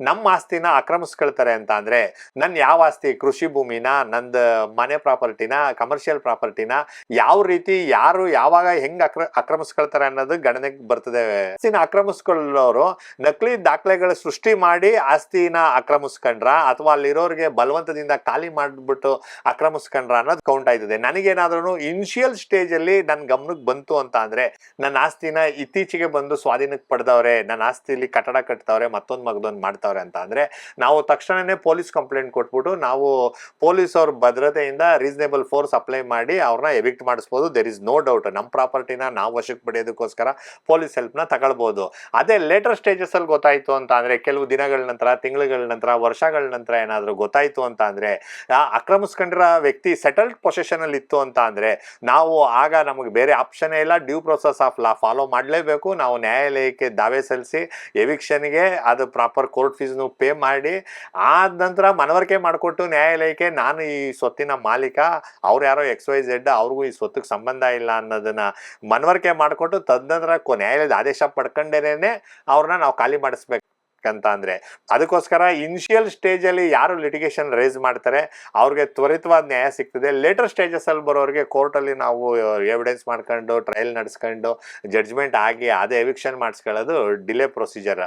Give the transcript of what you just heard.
ನಮ್ಮ ಆಸ್ತಿನ ಆಕ್ರಮಿಸ್ಕೊಳ್ತಾರೆ ಅಂತ ಅಂದ್ರೆ ನನ್ನ ಯಾವ ಆಸ್ತಿ? ಕೃಷಿ ಭೂಮಿನ? ನಂದು ಮನೆ ಪ್ರಾಪರ್ಟಿನ? ಕಮರ್ಷಿಯಲ್ ಪ್ರಾಪರ್ಟಿನ? ಯಾವ ರೀತಿ? ಯಾರು ಯಾವಾಗ ಹೆಂಗ್ ಅಕ್ರ, ಆಕ್ರಮಿಸ್ಕೊಳ್ತಾರೆ ಅನ್ನೋದು ಗಣನೆಗೆ ಬರ್ತದೆ. ಆಸ್ತಿನ ಆಕ್ರಮಿಸ್ಕೊಳ್ಳೋರು ನಕಲಿ ದಾಖಲೆಗಳ ಸೃಷ್ಟಿ ಮಾಡಿ ಆಸ್ತಿನ ಆಕ್ರಮಿಸ್ಕೊಂಡ್ರ ಅಥವಾ ಅಲ್ಲಿರೋರಿಗೆ ಬಲವಂತದಿಂದ ಖಾಲಿ ಮಾಡ್ಬಿಟ್ಟು ಆಕ್ರಮಿಸ್ಕೊಂಡ್ರ ಅನ್ನೋದು ಕೌಂಟ್ ಆಯ್ತದೆ. ನನಗೇನಾದ್ರೂ ಇನಿಷಿಯಲ್ ಸ್ಟೇಜ್ ಅಲ್ಲಿ ನನ್ ಗಮನಕ್ಕೆ ಬಂತು ಅಂತ ಅಂದ್ರೆ ನನ್ನ ಆಸ್ತಿನ ಇತ್ತೀಚೆಗೆ ಬಂದು ಸ್ವಾಧೀನಕ್ಕೆ ಪಡೆದವ್ರೆ ನನ್ನ ಆಸ್ತಿಲಿ ಕಟ್ಟಡ ಕಟ್ತವ್ರೆ, ಮತ್ತೊಂದ್ ಮಗದೊಂದ್ ಮಾಡ್ತವ್ರೆ ಅಂತ. ಅಂದ್ರೆ ನಾವು ತಕ್ಷಣನೇ ಪೊಲೀಸ್ ಕಂಪ್ಲೇಂಟ್ ಕೊಟ್ಬಿಟ್ಟು ನಾವು ಪೊಲೀಸ್ ಅವ್ರ ಭದ್ರತೆಯಿಂದ ರೀಸನೇಬಲ್ ಫೋರ್ಸ್ ಅಪ್ಲೈ ಮಾಡಿ ಅವ್ರನ್ನ ಎವಿಕ್ಟ್ ಮಾಡಿಸ್ಬೋದು. ದೇರ್ ಇಸ್ ನೋ ಡೌಟ್ ನಮ್ಮ ಪ್ರಾಪರ್ಟಿನ ನಾವು ವಶಕ್ಕೆ ಪಡೆಯೋದಕ್ಕೋಸ್ಕರ ಪೊಲೀಸ್ ಹೆಲ್ಪ್ನ ತಗೊಳ್ಬೋದು. ಅದೇ ಲೇಟರ್ ಸ್ಟೇಜಸ್ ಅಲ್ಲಿ ಗೊತ್ತಾಯ್ತು ಅಂತ ಅಂದ್ರೆ ಕೆಲವು ದಿನಗಳ ನಂತರ, ತಿಂಗಳುಗಳ ನಂತರ, ವರ್ಷಗಳ ನಂತರ ಏನಾದರೂ ಗೊತ್ತಾಯ್ತು ಅಂತ ಅಂದ್ರೆ ಆಕ್ರಮಿಸ್ಕೊಂಡಿರೋ ವ್ಯಕ್ತಿ ಸೆಟಲ್ಡ್ ಪೊಸೆಷನ್ ಅಲ್ಲಿ ಇತ್ತು ಅಂತ ಅಂದ್ರೆ ನಾವು ಆಗ ನಮಗೆ ಬೇರೆ ಆಪ್ಷನ್ ಇಲ್ಲ. Due process of law follow ಮಾಡಲೇಬೇಕು. ನಾವು ನ್ಯಾಯಾಲಯಕ್ಕೆ ದಾವೆ ಸಲ್ಲಿಸಿ ಎವಿಕ್ಷನ್ಗೆ ಅದು ಪ್ರಾಪರ್ ಕೋರ್ಟ್ ಫೀಸ್ನು ಪೇ ಮಾಡಿ, ಆದ ನಂತರ ಮನವರಿಕೆ ಮಾಡಿಕೊಟ್ಟು ನ್ಯಾಯಾಲಯಕ್ಕೆ ನಾನು ಈ ಸ್ವತ್ತಿನ ಮಾಲೀಕ, ಅವ್ರು ಯಾರೋ ಎಕ್ಸ್ ವೈ ಝೆಡ್ ಅವ್ರಿಗೂ ಈ ಸ್ವತ್ತಿಗೆ ಸಂಬಂಧ ಇಲ್ಲ ಅನ್ನೋದನ್ನ ಮನವರಿಕೆ ಮಾಡಿಕೊಟ್ಟು ತದನಂತರ ಕೊ- ನ್ಯಾಯಾಲಯದ ಆದೇಶ ಪಡ್ಕೊಂಡೇನೆ ಅವ್ರನ್ನ ನಾವು ಖಾಲಿ ಮಾಡಿಸ್ಬೇಕು ಅಂತ ಅಂದ್ರೆ. ಅದಕ್ಕೋಸ್ಕರ ಇನಿಷಿಯಲ್ ಸ್ಟೇಜ್ ಅಲ್ಲಿ ಯಾರು ಲಿಟಿಗೇಷನ್ ರೇಸ್ ಮಾಡ್ತಾರೆ, ಅವ್ರಿಗೆ ತ್ವರಿತವಾದ ನ್ಯಾಯ ಸಿಗ್ತದೆ. ಲೇಟರ್ ಸ್ಟೇಜಸ್ ಅಲ್ಲಿ ಬರೋರಿಗೆ ಕೋರ್ಟ್ ಅಲ್ಲಿ ನಾವು ಎವಿಡೆನ್ಸ್ ಮಾಡ್ಕೊಂಡು ಟ್ರಯಲ್ ನಡೆಸ್ಕೊಂಡು ಜಡ್ಜ್ಮೆಂಟ್ ಆಗಿ ಅದೇ ಎವಿಕ್ಷನ್ ಮಾಡಿಸ್ಕೊಳ್ಳೋದು ಡಿಲೇ ಪ್ರೊಸೀಜರ್